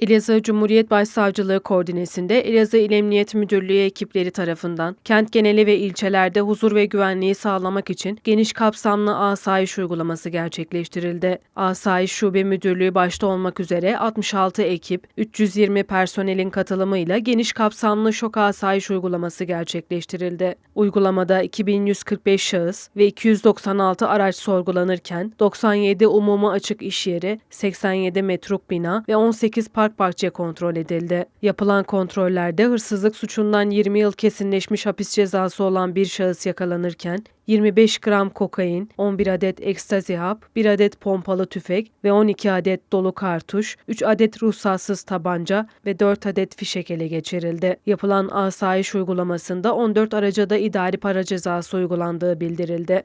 Elazığ Cumhuriyet Başsavcılığı koordinesinde Elazığ İl Emniyet Müdürlüğü ekipleri tarafından kent geneli ve ilçelerde huzur ve güvenliği sağlamak için geniş kapsamlı asayiş uygulaması gerçekleştirildi. Asayiş Şube Müdürlüğü başta olmak üzere 66 ekip, 320 personelin katılımıyla geniş kapsamlı şok asayiş uygulaması gerçekleştirildi. Uygulamada 2145 şahıs ve 296 araç sorgulanırken 97 umuma açık iş yeri, 87 metruk bina ve 18 park bahçe kontrol edildi. Yapılan kontrollerde hırsızlık suçundan 20 yıl kesinleşmiş hapis cezası olan bir şahıs yakalanırken 25 gram kokain, 11 adet ekstazi hap, 1 adet pompalı tüfek ve 12 adet dolu kartuş, 3 adet ruhsatsız tabanca ve 4 adet fişek ele geçirildi. Yapılan asayiş uygulamasında 14 araca da idari para cezası uygulandığı bildirildi.